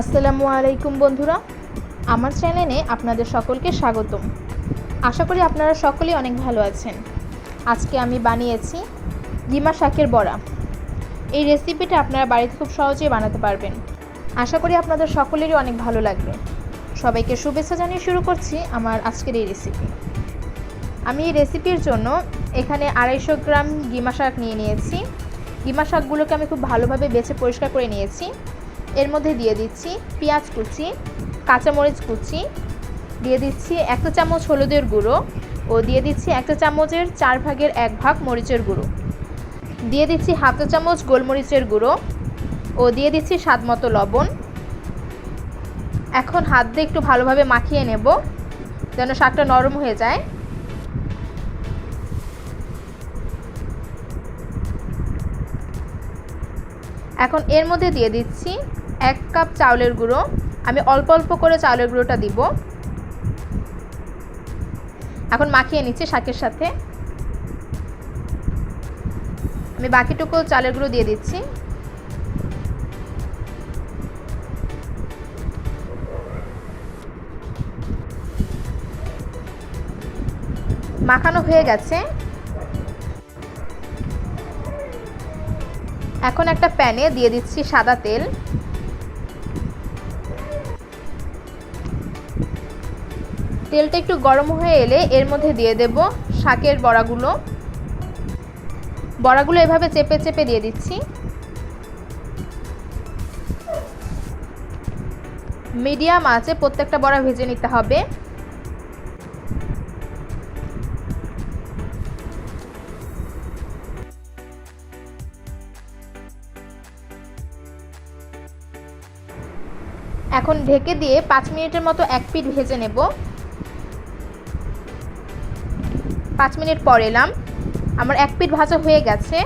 আসসালামু আলাইকুম বন্ধুরা। আমার চ্যানেলে আপনাদের সকলকে স্বাগতম। আশা করি আপনারা সকলেই অনেক ভালো আছেন। আজকে আমি বানিয়েছি ডিমা শাকের বড়া। এই রেসিপিটা আপনারা বাড়িতে খুব সহজেই বানাতে পারবেন। আশা করি আপনাদের সকলেরই অনেক ভালো লাগবে। সবাইকে শুভেচ্ছা জানিয়ে শুরু করছি আমার আজকের এই রেসিপি। আমি এই রেসিপির জন্য এখানে আড়াইশো গ্রাম গিমা শাক নিয়ে নিয়েছি। গিমা শাকগুলোকে আমি খুব ভালোভাবে বেছে পরিষ্কার করে নিয়েছি। এর মধ্যে দিয়ে দিচ্ছি পেঁয়াজ কুচি, কাঁচামরিচ কুচি, দিয়ে দিচ্ছি একটা চামচ হলুদের গুঁড়ো ও দিয়ে দিচ্ছি একটা চামচের চার ভাগের এক ভাগ মরিচের গুঁড়ো। দিয়ে দিচ্ছি হাফ চা চামচ গোলমরিচের গুঁড়ো ও দিয়ে দিচ্ছি স্বাদ মতো লবণ। এখন হাত দিয়ে একটু ভালোভাবে মাখিয়ে নেব যেন শাকটা নরম হয়ে যায়। এখন এর মধ্যে দিয়ে দিচ্ছি এক কাপ চাউলের গুঁড়ো। আমি অল্প অল্প করে চাউলের গুঁড়োটা দিব। এখন মাখিয়ে নিচ্ছি শাকের সাথে। আমি বাকিটুকু চালের গুঁড়ো দিয়ে দিচ্ছি। মাখানো হয়ে গেছে। এখন একটা প্যানে দিয়ে দিচ্ছি সাদা তেল। তেলটা একটু গরম হয়ে এলে এর মধ্যে দিয়ে দেব শাকের বড়াগুলো। বড়াগুলো এভাবে চেপে চেপে দিয়ে দিচ্ছি। মিডিয়াম আছে প্রত্যেকটা বড়া ভেজে নিতে হবে। এখন ঢেকে দিয়ে পাঁচ মিনিটের মতো এক পিঠ ভেজে নেব। পাঁচ মিনিট পর এলাম। আমার এক পিঠ ভাজা হয়ে গেছে।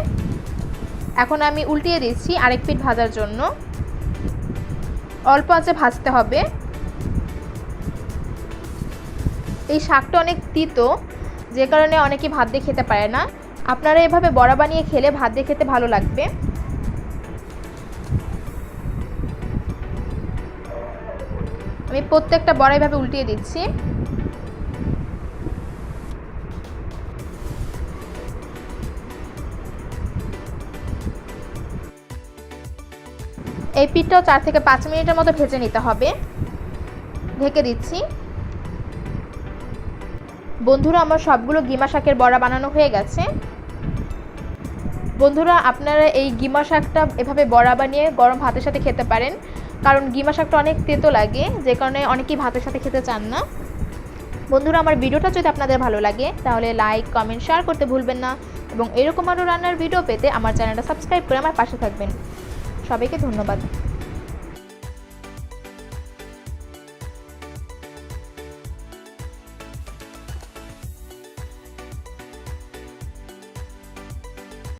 এখন আমি উল্টিয়ে দিচ্ছি আরেক পিঠ ভাজার জন্য। অল্প আঁচে ভাজতে হবে। এই শাকটা অনেক তিতো, যে কারণে অনেকেই ভাত দিয়ে খেতে পারে না। আপনারা এভাবে বড়া বানিয়ে খেলে ভাত দিয়ে খেতে ভালো লাগবে। আমি প্রত্যেকটা বড়া এভাবে উল্টিয়ে দিচ্ছি। এই পিঠটাও চার থেকে পাঁচ মিনিটের মতো ভেজে নিতে হবে। ঢেকে দিচ্ছি। বন্ধুরা, আমার সবগুলো গিমা শাকের বড়া বানানো হয়ে গেছে। বন্ধুরা, আপনারা এই গিমা শাকটা এভাবে বড়া বানিয়ে গরম ভাতের সাথে খেতে পারেন। কারণ গিমা শাকটা অনেক তেতো লাগে, যে কারণে অনেকেই ভাতের সাথে খেতে চান না। বন্ধুরা, আমার ভিডিওটা যদি আপনাদের ভালো লাগে, তাহলে লাইক কমেন্ট শেয়ার করতে ভুলবেন না। এবং এরকম আরও রান্নার ভিডিও পেতে আমার চ্যানেলটা সাবস্ক্রাইব করে আমার পাশে থাকবেন। সবাইকে ধন্যবাদ।